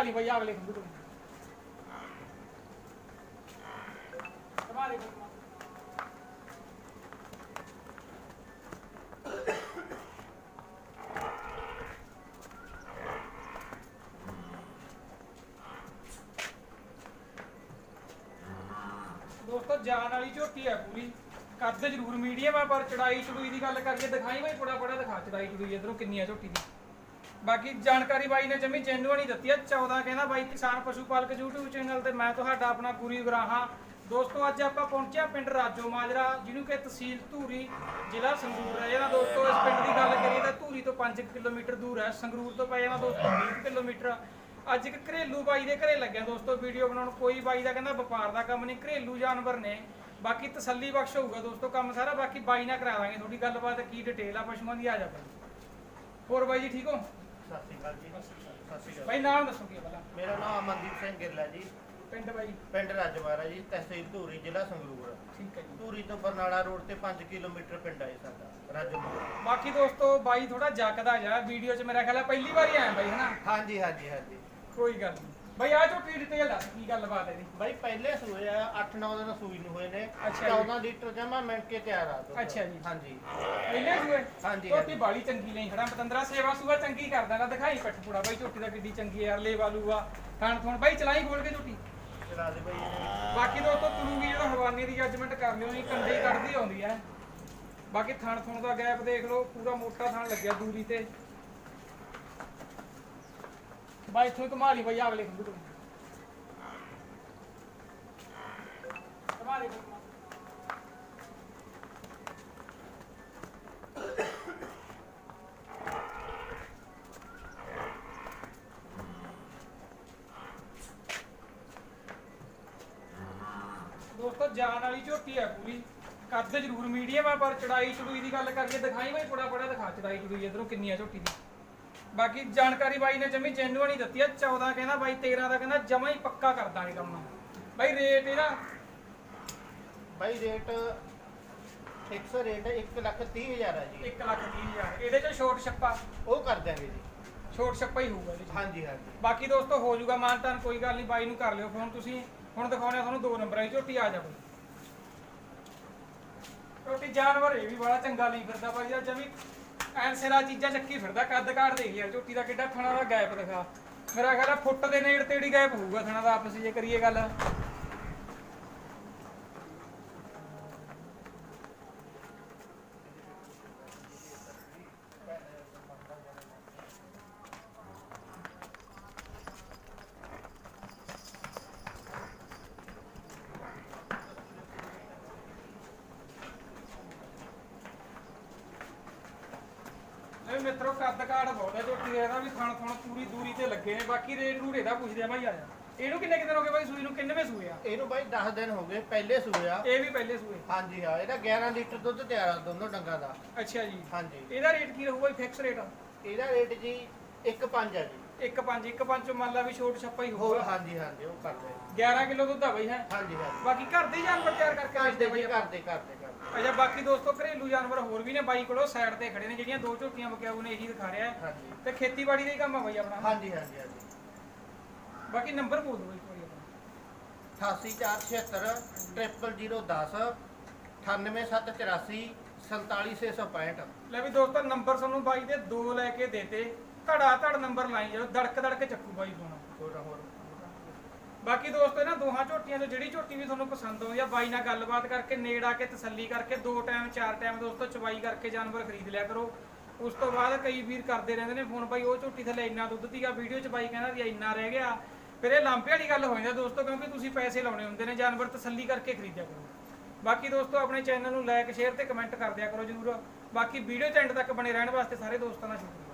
ਹਾਲੀ ਭਾਈ ਅਗਲੇ ਖੰਭੇ ਤੋਂ। ਕਮਾ ਦੇ ਦੋਸਤੋ ਜਾਨ ਵਾਲੀ ਝੋਟੀ ਹੈ ਪੂਰੀ। ਕਰਦੇ ਜ਼ਰੂਰ ਮੀਡੀਅਮ ਆ ਪਰ ਚੜਾਈ ਚੜੂਈ ਦੀ ਗੱਲ ਕਰੀਏ, ਦਿਖਾਈ ਬਾਈ ਬੜਾ ਬੜਾ ਦਿਖਾ ਚੜਾਈ ਚੜੂਈ ਇਧਰੋਂ ਕਿੰਨੀ ਆ ਝੋਟੀ ਦੀ। ਬਾਕੀ ਜਾਣਕਾਰੀ ਬਾਈ ਨੇ ਜਮੀ ਜੈਨੂਅਨ ਹੀ ਦਿੱਤੀ ਆ। 14 ਕਹਿੰਦਾ ਬਾਈ, ਕਿਸਾਨ ਪਸ਼ੂ ਪਾਲਕ YouTube ਚੈਨਲ ਤੇ ਮੈਂ ਤੁਹਾਡਾ ਆਪਣਾ ਪੂਰੀ ਗਰਾਹਾਂ ਦੋਸਤੋ, ਅੱਜ ਆਪਾਂ ਪਹੁੰਚਿਆ ਪਿੰਡ ਰਾਜੋ ਮਾਜਰਾ, ਜਿਹਨੂੰ ਕਿ ਤਹਿਸੀਲ ਧੂਰੀ, ਜ਼ਿਲ੍ਹਾ ਸੰਗਰੂਰ ਹੈ। ਇਹਦਾ ਦੋਸਤੋ, ਇਸ ਪਿੰਡ ਦੀ ਗੱਲ ਕਰੀਏ ਤਾਂ ਧੂਰੀ ਤੋਂ 5 ਕਿਲੋਮੀਟਰ ਦੂਰ ਹੈ। ਸੰਗਰੂਰ ਤੋਂ ਪੈ ਜਾਣਾ ਦੋਸਤੋ 20 ਕਿਲੋਮੀਟਰ। ਅੱਜ ਇੱਕ ਘਰੇਲੂ ਬਾਈ ਦੇ ਘਰੇ ਲੱਗਿਆ ਦੋਸਤੋ ਵੀਡੀਓ ਬਣਾਉਣ। ਕੋਈ ਬਾਈ ਦਾ ਕਹਿੰਦਾ ਵਪਾਰ ਦਾ ਕੰਮ ਨਹੀਂ, ਘਰੇਲੂ ਜਾਨਵਰ ਨੇ। ਬਾਕੀ ਤਸੱਲੀ ਬਖਸ਼ ਹੋਊਗਾ ਦੋਸਤੋ ਕੰਮ ਸਾਰਾ। ਬਾਕੀ ਬਾਈ ਨਾਲ ਕਰਾ ਦਾਂਗੇ ਤੁਹਾਡੀ ਗੱਲਬਾਤ, ਕੀ ਡਿਟੇਲ ਆ ਪਸ਼ੂਆਂ ਦੀ, ਆ ਜਾ ਬਾਈ। ਹੋਰ ਬਾਈ ਜੀ, ਠੀਕ ਹੋ? ਸਤਿ ਸ਼੍ਰੀ ਅਕਾਲ ਜੀ ਸਤਿ ਸ਼੍ਰੀ ਅਕਾਲ ਬਾਈ ਨਾਮ ਦੱਸੋ ਕੀ ਆ ਪਹਿਲਾਂ? ਮੇਰਾ ਨਾਮ ਅਮਨਦੀਪ ਸਿੰਘ ਗਿੱਲ ਹੈ ਜੀ। ਪਿੰਡ ਬਾਈ? ਪਿੰਡ ਰਾਜਮਾਰਾ ਜੀ ਤਹਿਸੀਲ ਧੂਰੀ ਜ਼ਿਲ੍ਹਾ ਸੰਗਰੂਰ। ਠੀਕ ਹੈ ਜੀ। ਧੂਰੀ ਤੋਂ ਬਰਨਾਲਾ ਰੋਡ ਤੇ 5 ਕਿਲੋਮੀਟਰ ਪਿੰਡ ਜੀ ਸਾਡਾ ਰਾਜਮਾਰਾ ਬਾਕੀ ਦੋਸਤੋ ਬਾਈ ਥੋੜਾ ਜੱਕਦਾ ਜਾ ਵੀਡੀਓ 'ਚ ਮੇਰਾ ਖਿਆਲ ਹੈ ਪਹਿਲੀ ਵਾਰੀ ਆਇਆ ਬਾਈ ਹਨਾ? ਹਾਂਜੀ ਹਾਂਜੀ ਹਾਂਜੀ। ਕੋਈ ਗੱਲ ਨਹੀਂ ਬਾਈ ਆ ਝੋਟੀ ਡਿਟੇਲ ਦੱਸ ਕੀ ਗੱਲਬਾਤ ਹੈ ਦੀ ਬਾਈ ਪਹਿਲੇ ਸੂਏ ਆ 8-9 ਦਿਨ ਸੂਈ ਨੂੰ ਹੋਏ ਨੇ। ਅੱਛਾ ਜੀ। 14 ਲੀਟਰ ਜਮਾ ਮਿੰਟ ਕੇ ਤਿਆਰ ਆ ਦੁੱਧ। ਅੱਛਾ ਜੀ। ਹਾਂਜੀ। ਪਹਿਲੇ ਸੂਏ? ਹਾਂਜੀ, ਝੋਟੀ ਹਾਂਜੀ। ਬਾਲੀ ਚੰਗੀ ਨਹੀਂ ਖੜਾ ਪਤੰਦਰਾ ਸੇਵਾ ਸੂਆ ਚੰਗੀ ਕਰਦਾ ਨਾ ਦਿਖਾਈ ਪੱਠ ਪੂੜਾ। ਬਾਈ ਝੋਟੀ ਦਾ ਕਿੱਡੀ ਚੰਗੀ ਹੈ ਲੈ ਵਾਲੂਆ ਥਣ ਥਣ। ਬਾਈ ਚਲਾਈ ਖੋਲ ਕੇ ਝੋਟੀ। ਚਲਾ ਦੇ ਬਾਈ ਬਾਕੀ ਦੋਸਤੋ ਤੁਰੂਗੀ ਜਿਹੜਾ ਹਵਾਨੀ ਦੀ ਜੱਜਮੈਂਟ ਕਰ ਲਿਓ ਨਹੀਂ ਕੰਡੇ ਹੀ ਕੱਢਦੀ ਆਉਂਦੀ ਹੈ। ਬਾਕੀ ਥਣ ਥਣ ਦਾ ਗੈਪ ਦੇਖ ਲਓ ਪੂਰਾ ਮੋਟਾ ਥਣ ਲੱਗਿਆ ਦੂਰੀ ਤੇ। ਬਾਈ ਇੱਥੋਂ ਹੀ ਘੁਮਾ ਲਈ ਬਾਈ ਅਗਲੇ ਖੰਭੇ ਤੋਂ ਘੁਮਾ ਲਈ ਘੁਮਾ। ਦੋਸਤੋ ਜਾਨ ਵਾਲੀ ਝੋਟੀ ਹੈ ਪੂਰੀ। ਕੱਦ ਜ਼ਰੂਰ ਮੀਡੀਅਮ ਆ, ਪਰ ਚੜਾਈ ਚੜੂਈ ਦੀ ਗੱਲ ਕਰਕੇ ਦਿਖਾਈ ਬਾਈ ਬੜਾ ਬੜਾ ਦਿਖਾ ਚੜਾਈ ਚੜੂਈ ਇਧਰੋਂ ਕਿੰਨੀ ਆ ਝੋਟੀ ਦੀ। ਬਾਕੀ ਜਾਣਕਾਰੀ ਬਾਈ ਨੇ ਜਮੀ ਜੈਨੂਅਨ ਹੀ ਦਿੱਤੀ ਆ। 14 ਕਹਿੰਦਾ ਬਾਈ 13 ਦਾ ਕਹਿੰਦਾ ਜਮਾ ਹੀ ਪੱਕਾ ਕਰ ਦਾਂਗੇ ਕੰਮ। ਬਾਈ ਰੇਟ ਇਹਦਾ? ਬਾਈ ਰੇਟ ਫਿਕਸ ਰੇਟ 1 ਲੱਖ 30 ਹਜ਼ਾਰ ਹੈ ਜੀ। 1 ਲੱਖ 30 ਹਜ਼ਾਰ। ਇਹਦੇ ਚ ਛੋਟ ਛੱਪਾ? ਉਹ ਕਰ ਦਿਆਂਗੇ ਜੀ। ਛੋਟ ਛੱਪਾ ਹੀ ਹੋਊਗਾ ਇਹਦੇ ਚ। ਹਾਂਜੀ ਹਾਂਜੀ। ਬਾਕੀ ਦੋਸਤੋ ਹੋ ਜਾਊਗਾ ਮਾਨਤਾਨ ਕੋਈ ਗੱਲ ਨਹੀਂ ਬਾਈ ਨੂੰ ਕਰ ਲਿਓ ਫੋਨ ਤੁਸੀਂ ਹੁਣ ਦਿਖਾਉਣੇ ਆ ਤੁਹਾਨੂੰ ਦੋ ਨੰਬਰਾਂ ਦੀ ਝੋਟੀ ਆ ਜਾ ਬਈ। ਝੋਟੀ ਜਾਨਵਰ ਇਹ ਵੀ ਬੜਾ ਚੰਗਾ ਲਈ ਫਿਰਦਾ ਬਾਈ ਜਮੀ ਐਨ ਸਿਰਾ ਚੀਜ਼ਾਂ ਚੱਕੀ ਫਿਰਦਾ, ਕੱਦ ਕਾੜ ਦੇਖ ਯਾਰ ਝੋਟੀ ਦਾ ਕਿੱਡਾ ਥਣਾ ਦਾ ਗੈਪ ਦਿਖਾ ਮੇਰਾ ਖਿਆਲ ਆ ਫੁੱਟ ਦੇ ਨੇੜ ਤੇੜੀ ਗੈਪ ਹੋਊਗਾ ਥਣਾ ਦਾ ਆਪਸ ਜੇ ਕਰੀਏ ਗੱਲ ਇਹ ਮਿੱਤਰੋ ਕੱਦ ਕਾੜ ਬਹੁਤ ਹੈ ਝੋਟੀ ਦਾ ਇਹਦਾ ਵੀ ਥਣ ਥਣ ਪੂਰੀ ਦੂਰੀ ਤੇ ਲੱਗੇ ਨੇ। ਬਾਕੀ ਰੇਟ ਰੂਟ ਇਹਦਾ ਪੁੱਛਦੇ ਆ ਭਾਈ ਆਇਆ ਇਹਨੂੰ ਕਿੰਨੇ ਕਿੰਨੇ ਹੋ ਗਏ ਭਾਈ ਸੂਈ ਨੂੰ? ਕਿੰਨੇਵੇਂ ਸੂਏ ਆ? ਇਹਨੂੰ ਬਾਈ 10 ਦਿਨ ਹੋ ਗਏ ਪਹਿਲੇ ਸੂਏ ਆ। ਇਹ ਵੀ ਪਹਿਲੇ ਸੂਏ। ਹਾਂਜੀ ਹਾਂ ਇਹਦਾ 11 ਲੀਟਰ ਦੁੱਧ ਤਿਆਰ ਆ ਦੋਨੋਂ ਡੰਗਾਂ ਦਾ। ਅੱਛਾ ਜੀ। ਹਾਂਜੀ। ਇਹਦਾ ਰੇਟ ਕੀ ਰਹੂਗਾ ਫਿਕਸ ਰੇਟ ਇਹਦਾ ਰੇਟ ਜੀ 1.5 ਆ ਜੀ। 1.5 1.5 ਚ ਮੰਨ ਲਾ ਵੀ ਛੋਟ ਛੱਪਾ ਹੀ ਹੋਰ ਹੋਊਗਾ ਹਾਂਜੀ ਹਾਂਜੀ ਉਹ ਕਰਦੇ 11 ਕਿਲੋ ਦੁੱਧ ਆ ਬਈ ਹੈ? ਹਾਂਜੀ ਹਾਂਜੀ। ਬਾਕੀ ਘਰ ਦੇ ਹੀ ਜਾਨਵਰ ਤਿਆਰ ਕਰਕੇ ਕਰਦੇ ਵੇਚਦੇ ਬਈ ਬਈ ਕਰਦੇ ਕਰਦੇ ਕਰਦੇ ਅੱਛਾ ਬਾਕੀ ਦੋਸਤੋ ਘਰੇਲੂ ਜਾਨਵਰ ਹੋਰ ਵੀ ਨੇ ਬਾਈ ਕੋਲੋਂ ਸਾਈਡ ਤੇ ਖੜੇ ਨੇ ਜਿਹੜੀਆਂ ਦੋ ਝੋਟੀਆਂ ਬਕਿਆਊ ਨੇ ਇਹੀ ਦਿਖਾ ਰਿਹਾ। ਹੈ ਹਾਂਜੀ। ਤੇ ਖੇਤੀਬਾੜੀ ਦਾ ਹੀ ਕੰਮ ਆ ਬਾਈ ਆਪਣਾ ਹਾਂਜੀ ਹਾਂਜੀ ਹਾਂਜੀ। ਬਾਕੀ ਨੰਬਰ ਬੋਲ ਦਿਓ ਇੱਕ ਵਾਰੀ ਆਪਣਾ। 88476 00010 98784 47665 ਲੈ ਵੀ ਦੋਸਤੋ ਨੰਬਰ ਤੁਹਾਨੂੰ ਬਾਈ ਦੇ ਦੋ ਲੈ ਕੇ ਦੇਤੇ। ਧੜਾ ਧੜ ਨੰਬਰ ਲਾਈ ਜਾਓ ਧੜਕ ਧੜਕ ਚੱਕੂ ਬਾਈ ਫੋਨ ਹੋਰ ਹੋਰ। ਬਾਕੀ ਦੋਸਤੋ, ਇਹਨਾਂ ਦੋਹਾਂ ਝੋਟੀਆਂ ਤੋਂ ਜਿਹੜੀ ਝੋਟੀ ਵੀ ਤੁਹਾਨੂੰ ਪਸੰਦ ਆਉਂਦੀ ਆ, ਬਾਈ ਨਾਲ ਗੱਲਬਾਤ ਕਰਕੇ, ਨੇੜ ਆ ਕੇ, ਤਸੱਲੀ ਕਰਕੇ, ਦੋ ਟਾਈਮ, ਚਾਰ ਟਾਈਮ ਦੋਸਤੋ ਚਵਾਈ ਕਰਕੇ ਜਾਨਵਰ ਖਰੀਦ ਲਿਆ ਕਰੋ। ਉਸ ਤੋਂ ਬਾਅਦ ਕਈ ਵੀਰ ਕਰਦੇ ਰਹਿੰਦੇ ਨੇ ਫੋਨ, ਬਾਈ ਉਹ ਝੋਟੀ ਥੱਲੇ ਇੰਨਾ ਦੁੱਧ ਦੀਗਾ ਵੀਡੀਓ 'ਚ ਬਾਈ ਕਹਿੰਦਾ ਵੀ ਇੰਨਾ ਰਹਿ ਗਿਆ। ਫਿਰ ਇਹ ਲਾਂਪੇ ਵਾਲੀ ਗੱਲ ਹੋ ਜਾਂਦੀ ਦੋਸਤੋ, ਕਿਉਂਕਿ ਤੁਸੀਂ ਪੈਸੇ ਲਾਉਣੇ ਹੁੰਦੇ ਨੇ, ਜਾਨਵਰ ਤਸੱਲੀ ਕਰਕੇ ਖਰੀਦਿਆ ਕਰੋ। ਬਾਕੀ ਦੋਸਤੋ, ਆਪਣੇ ਚੈਨਲ ਨੂੰ ਲਾਈਕ ਸ਼ੇਅਰ ਤੇ ਕਮੈਂਟ ਕਰ ਦਿਆ ਕਰੋ ਜਰੂਰ। ਬਾਕੀ ਵੀਡੀਓ ਚ ਐਂਡ ਤੱਕ ਬਣੇ ਰਹਿਣ ਵਾਸਤੇ ਸਾਰੇ ਦੋਸਤਾਂ ਦਾ ਸ਼ੁਕਰੀਆ।